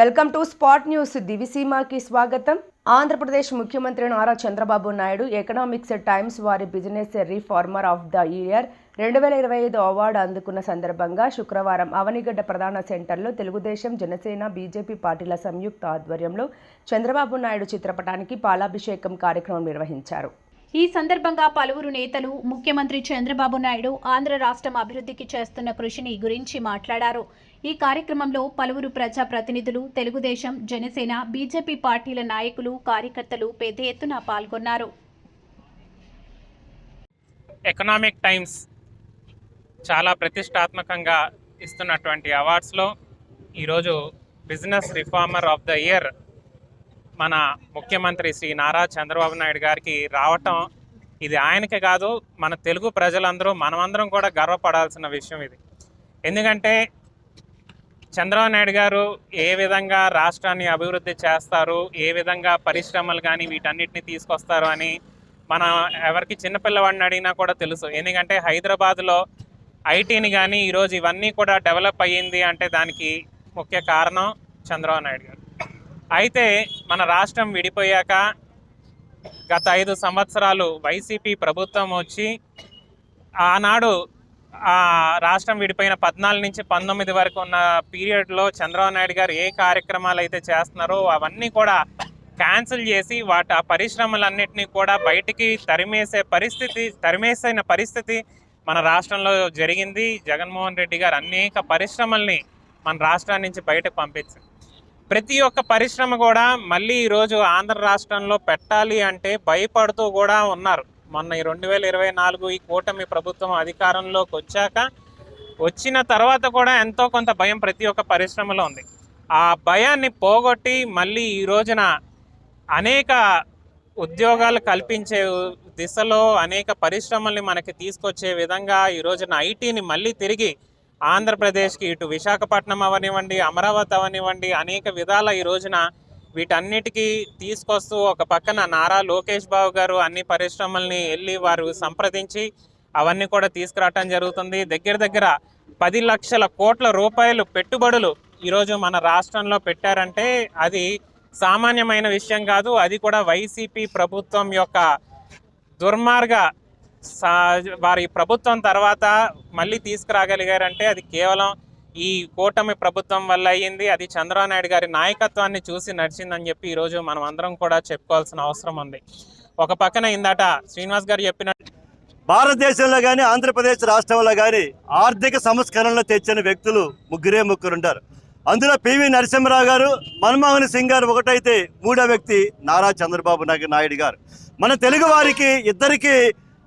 Welcome to spot news. దివిసీమాకి స్వాగతం. ఆంధ్రప్రదేశ్ ముఖ్యమంత్రి Nara Chandrababu Naidu Economics Times వారి business reformer of the year రెండు వేల ఇరవై ఐదు అవార్డు అందుకున్న సందర్భంగా శుక్రవారం అవనిగడ్డ ప్రధాన సెంటర్లో తెలుగుదేశం జనసేన బీజేపీ పార్టీల సంయుక్త ఆధ్వర్యంలో చంద్రబాబు నాయుడు చిత్రపటానికి పాలాభిషేకం కార్యక్రమం నిర్వహించారు. ఈ సందర్భంగా పలువురు నేతలు ముఖ్యమంత్రి చంద్రబాబు నాయుడు ఆంధ్ర రాష్ట్రం అభివృద్ధికి చేస్తున్న కృషిని గురించి మాట్లాడారు. ఈ కార్యక్రమంలో పలువురు ప్రజా ప్రతినిధులు తెలుగుదేశం జనసేన బీజేపీ పార్టీల నాయకులు కార్యకర్తలు పెద్ద ఎత్తున పాల్గొన్నారు. ఎకనామిక్ టైమ్స్ చాలా ప్రతిష్టాత్మకంగా ఇస్తున్నటువంటి అవార్డ్స్లో ఈరోజు business reformer of the year మన ముఖ్యమంత్రి శ్రీ నారా చంద్రబాబు నాయుడు గారికి రావటం ఇది ఆయనకే కాదు మన తెలుగు ప్రజలందరూ మనమందరం కూడా గర్వపడాల్సిన విషయం ఇది. ఎందుకంటే చంద్రబాబు నాయుడు గారు ఏ విధంగా రాష్ట్రాన్ని అభివృద్ధి చేస్తారు ఏ విధంగా పరిశ్రమలు కానీ వీటన్నిటిని తీసుకొస్తారు అని మన ఎవరికి చిన్నపిల్లవాడిని అడిగినా కూడా తెలుసు. ఎందుకంటే హైదరాబాద్లో ఐటీని కానీ ఈరోజు ఇవన్నీ కూడా డెవలప్ అయ్యింది అంటే దానికి ముఖ్య కారణం చంద్రబాబు నాయుడు గారు. అయితే మన రాష్ట్రం విడిపోయాక గత ఐదు సంవత్సరాలు వైసీపీ ప్రభుత్వం వచ్చి ఆనాడు రాష్ట్రం విడిపోయిన పద్నాలుగు నుంచి పంతొమ్మిది వరకు ఉన్న పీరియడ్లో చంద్రబాబు నాయుడు గారు ఏ కార్యక్రమాలు అయితే చేస్తున్నారో అవన్నీ కూడా క్యాన్సిల్ చేసి వాటి ఆ పరిశ్రమలన్నింటినీ కూడా బయటికి తరిమేసే పరిస్థితి తరిమేసిన పరిస్థితి మన రాష్ట్రంలో జరిగింది. జగన్మోహన్ రెడ్డి గారు అనేక పరిశ్రమల్ని మన రాష్ట్రం నుంచి బయటకు పంపించింది ప్రతి ఒక్క పరిశ్రమ కూడా మళ్ళీ ఈరోజు ఆంధ్ర రాష్ట్రంలో పెట్టాలి అంటే భయపడుతూ కూడా ఉన్నారు. మొన్న ఈ రెండు వేల ఇరవై నాలుగు ఈ కూటమి ప్రభుత్వం అధికారంలోకి వచ్చాక వచ్చిన తర్వాత కూడా ఎంతో కొంత భయం ప్రతి ఒక్క పరిశ్రమలో ఉంది. ఆ భయాన్ని పోగొట్టి మళ్ళీ ఈ రోజున అనేక ఉద్యోగాలు కల్పించే దిశలో అనేక పరిశ్రమల్ని మనకి తీసుకొచ్చే విధంగా ఈ రోజున ఐటీని మళ్ళీ తిరిగి ఆంధ్రప్రదేశ్కి ఇటు విశాఖపట్నం అవనివ్వండి అమరావతి అవనివ్వండి అనేక విధాల ఈ రోజున వీటన్నిటికీ తీసుకొస్తూ ఒక పక్కన నారా లోకేష్ బాబు గారు అన్ని పరిశ్రమల్ని వెళ్ళి వారు సంప్రదించి అవన్నీ కూడా తీసుకురావటం జరుగుతుంది. దగ్గర దగ్గర పది లక్షల కోట్ల రూపాయలు పెట్టుబడులు ఈరోజు మన రాష్ట్రంలో పెట్టారంటే అది సామాన్యమైన విషయం కాదు. అది కూడా వైసీపీ ప్రభుత్వం యొక్క దుర్మార్గ వారి ప్రభుత్వం తర్వాత మళ్ళీ తీసుకురాగలిగారంటే అది కేవలం ఈ కూటమి ప్రభుత్వం వల్ల అయ్యింది. అది చంద్రబాబు నాయుడు గారి నాయకత్వాన్ని చూసి నడిచిందని చెప్పి ఈరోజు మనం అందరం కూడా చెప్పుకోవాల్సిన అవసరం ఉంది. ఒక పక్కన ఇందాట శ్రీనివాస్ గారు చెప్పినట్టు భారతదేశంలో కానీ ఆంధ్రప్రదేశ్ రాష్ట్రంలో కానీ ఆర్థిక సంస్కరణలు తెచ్చిన వ్యక్తులు ముగ్గురే ముగ్గురుంటారు అందులో పివి నరసింహరావు గారు మన్మోహన్ సింగ్ గారు ఒకటైతే మూడో వ్యక్తి నారా చంద్రబాబు నాయుడు నాయుడు గారు. మన తెలుగు వారికి ఇద్దరికి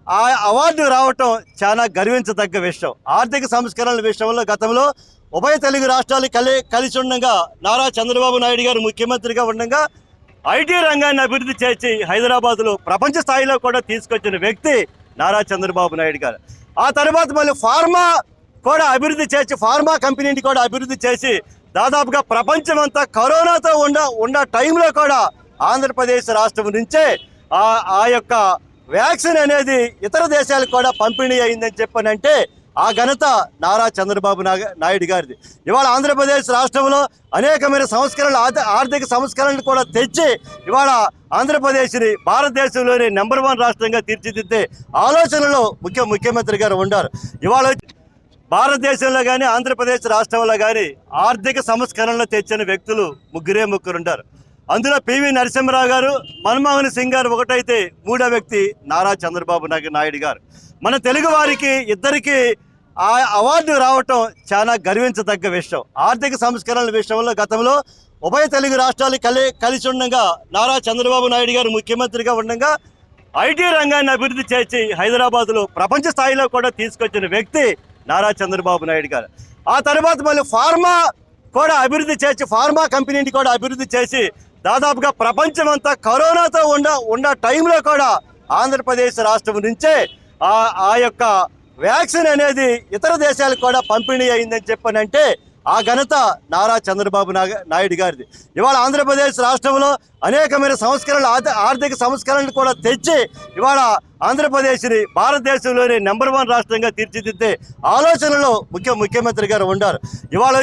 ఆ అవార్డు రావటం చాలా గర్వించదగ్గ విషయం. ఆర్థిక సంస్కరణల విషయంలో గతంలో ఉభయ తెలుగు రాష్ట్రాలు కలి కలిసి ఉండగా నారా చంద్రబాబు నాయుడు గారు ముఖ్యమంత్రిగా ఉండగా ఐటీ రంగాన్ని అభివృద్ధి చేసి హైదరాబాద్లో ప్రపంచ స్థాయిలో కూడా తీసుకొచ్చిన వ్యక్తి నారా చంద్రబాబు నాయుడు గారు. ఆ తర్వాత మళ్ళీ ఫార్మా కూడా అభివృద్ధి చేసి ఫార్మా కంపెనీని కూడా అభివృద్ధి చేసి దాదాపుగా ప్రపంచం అంతా కరోనాతో ఉన్న ఉన్న టైంలో కూడా ఆంధ్రప్రదేశ్ రాష్ట్రం నుంచే ఆ ఆ యొక్క వ్యాక్సిన్ అనేది ఇతర దేశాలకు కూడా పంపిణీ అయిందని చెప్పనంటే ఆ ఘనత నారా చంద్రబాబు నాయుడు గారిది. ఇవాళ ఆంధ్రప్రదేశ్ రాష్ట్రంలో అనేకమైన సంస్కరణలు ఆర్థిక సంస్కరణలు కూడా తెచ్చి ఇవాళ ఆంధ్రప్రదేశ్ని భారతదేశంలోని నెంబర్ వన్ రాష్ట్రంగా తీర్చిదిద్దే ఆలోచనలో ముఖ్య ముఖ్యమంత్రి గారు ఉన్నారు ఇవాళ భారతదేశంలో కానీ ఆంధ్రప్రదేశ్ రాష్ట్రంలో కానీ ఆర్థిక సంస్కరణలు తెచ్చిన వ్యక్తులు ముగ్గురే ముగ్గురు ఉంటారు అందులో పివి నరసింహరావు గారు మన్మోహన్ సింగ్ గారు ఒకటైతే మూడో వ్యక్తి నారా చంద్రబాబు నాయుడు నాయుడు గారు. మన తెలుగు వారికి ఇద్దరికి ఆ అవార్డు రావటం చాలా గర్వించదగ్గ విషయం. ఆర్థిక సంస్కరణల విషయంలో గతంలో ఉభయ తెలుగు రాష్ట్రాలు కలి కలిసి ఉండగా నారా చంద్రబాబు నాయుడు గారు ముఖ్యమంత్రిగా ఉండగా ఐటీ రంగాన్ని అభివృద్ధి చేసి హైదరాబాద్లో ప్రపంచ స్థాయిలో కూడా తీసుకొచ్చిన వ్యక్తి నారా చంద్రబాబు నాయుడు గారు. ఆ తర్వాత మళ్ళీ ఫార్మా కూడా అభివృద్ధి చేసి ఫార్మా కంపెనీని కూడా అభివృద్ధి చేసి దాదాపుగా ప్రపంచం అంతా కరోనాతో ఉన్న ఉన్న టైంలో కూడా ఆంధ్రప్రదేశ్ రాష్ట్రం నుంచే ఆ యొక్క వ్యాక్సిన్ అనేది ఇతర దేశాలకు కూడా పంపిణీ అయిందని చెప్పనంటే ఆ ఘనత నారా చంద్రబాబు నాయుడు గారిది. ఇవాళ ఆంధ్రప్రదేశ్ రాష్ట్రంలో అనేకమైన సంస్కరణలు ఆర్థిక సంస్కరణలు కూడా తెచ్చి ఇవాళ ఆంధ్రప్రదేశ్ని భారతదేశంలోని నెంబర్ వన్ రాష్ట్రంగా తీర్చిదిద్దే ఆలోచనలో ముఖ్య ముఖ్యమంత్రి గారు ఉండారు. ఇవాళ